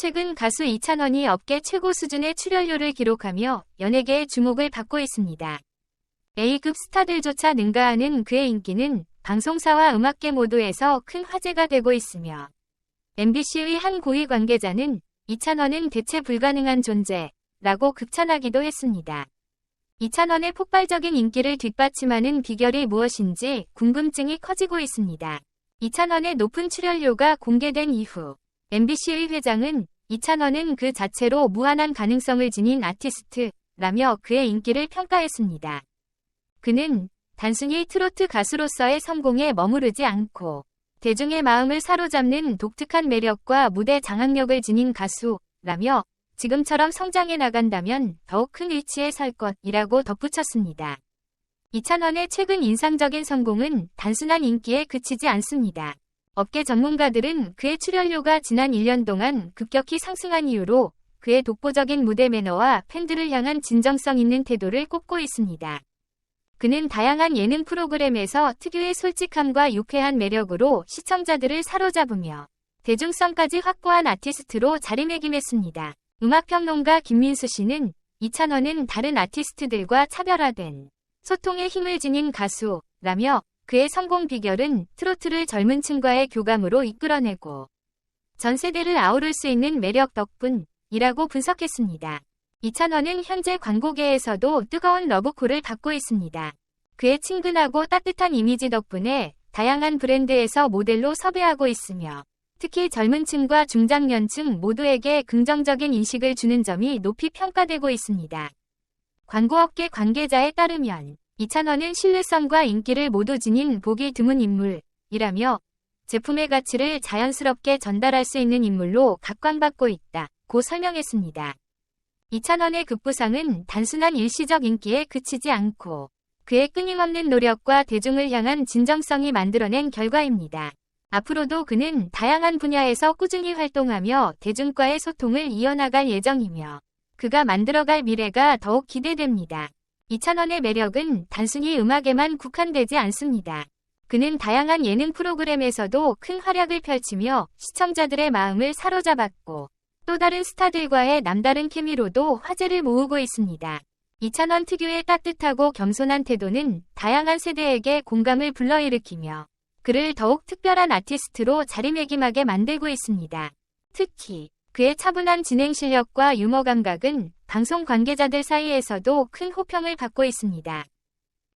최근 가수 이찬원이 업계 최고 수준의 출연료를 기록하며 연예계의 주목을 받고 있습니다. A급 스타들조차 능가하는 그의 인기는 방송사와 음악계 모두에서 큰 화제가 되고 있으며 MBC의 한 고위 관계자는 이찬원은 대체 불가능한 존재라고 극찬하기도 했습니다. 이찬원의 폭발적인 인기를 뒷받침하는 비결이 무엇인지 궁금증이 커지고 있습니다. 이찬원의 높은 출연료가 공개된 이후 MBC의 회장은 이찬원은 그 자체로 무한한 가능성을 지닌 아티스트라며 그의 인기를 평가했습니다. 그는 단순히 트로트 가수로서의 성공에 머무르지 않고 대중의 마음을 사로잡는 독특한 매력과 무대 장악력을 지닌 가수라며 지금처럼 성장해 나간다면 더욱 큰 위치에 설 것이라고 덧붙였습니다. 이찬원의 최근 인상적인 성공은 단순한 인기에 그치지 않습니다. 업계 전문가들은 그의 출연료가 지난 1년 동안 급격히 상승한 이유로 그의 독보적인 무대 매너와 팬들을 향한 진정성 있는 태도를 꼽고 있습니다. 그는 다양한 예능 프로그램에서 특유의 솔직함과 유쾌한 매력으로 시청자들을 사로잡으며 대중성까지 확보한 아티스트로 자리매김했습니다. 음악평론가 김민수 씨는 이찬원은 다른 아티스트들과 차별화된 소통의 힘을 지닌 가수라며 그의 성공 비결은 트로트를 젊은 층과의 교감으로 이끌어내고 전 세대를 아우를 수 있는 매력 덕분이라고 분석했습니다. 이찬원은 현재 광고계에서도 뜨거운 러브콜을 받고 있습니다. 그의 친근하고 따뜻한 이미지 덕분에 다양한 브랜드에서 모델로 섭외하고 있으며 특히 젊은 층과 중장년층 모두에게 긍정적인 인식을 주는 점이 높이 평가되고 있습니다. 광고업계 관계자에 따르면 이찬원은 신뢰성과 인기를 모두 지닌 보기 드문 인물이라며 제품의 가치를 자연스럽게 전달할 수 있는 인물로 각광받고 있다 고 설명했습니다. 이찬원의 급부상은 단순한 일시적 인기에 그치지 않고 그의 끊임없는 노력과 대중을 향한 진정성이 만들어낸 결과입니다. 앞으로도 그는 다양한 분야에서 꾸준히 활동하며 대중과의 소통을 이어나갈 예정이며 그가 만들어갈 미래가 더욱 기대됩니다. 이찬원의 매력은 단순히 음악에만 국한되지 않습니다. 그는 다양한 예능 프로그램에서도 큰 활약을 펼치며 시청자들의 마음을 사로잡았고 또 다른 스타들과의 남다른 케미로도 화제를 모으고 있습니다. 이찬원 특유의 따뜻하고 겸손한 태도는 다양한 세대에게 공감을 불러일으키며 그를 더욱 특별한 아티스트로 자리매김하게 만들고 있습니다. 특히 그의 차분한 진행 실력과 유머 감각은 방송 관계자들 사이에서도 큰 호평을 받고 있습니다.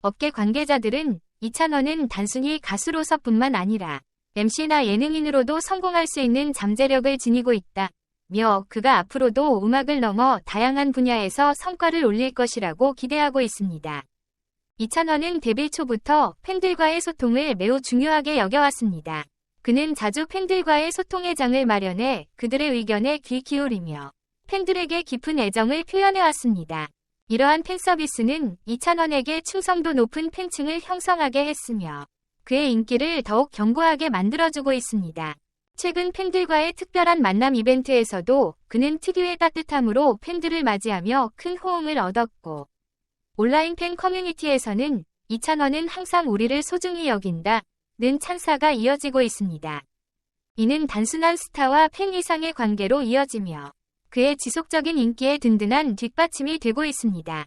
업계 관계자들은 이찬원은 단순히 가수로서뿐만 아니라 MC나 예능인으로도 성공할 수 있는 잠재력을 지니고 있다. 며 그가 앞으로도 음악을 넘어 다양한 분야에서 성과를 올릴 것이라고 기대하고 있습니다. 이찬원은 데뷔 초부터 팬들과의 소통을 매우 중요하게 여겨왔습니다. 그는 자주 팬들과의 소통의 장을 마련해 그들의 의견에 귀 기울이며 팬들에게 깊은 애정을 표현해왔습니다. 이러한 팬 서비스는 이찬원에게 충성도 높은 팬층을 형성하게 했으며 그의 인기를 더욱 견고하게 만들어주고 있습니다. 최근 팬들과의 특별한 만남 이벤트에서도 그는 특유의 따뜻함으로 팬들을 맞이하며 큰 호응을 얻었고 온라인 팬 커뮤니티에서는 이찬원은 항상 우리를 소중히 여긴다 는 찬사가 이어지고 있습니다. 이는 단순한 스타와 팬 이상의 관계로 이어지며 그의 지속적인 인기에 든든한 뒷받침이 되고 있습니다.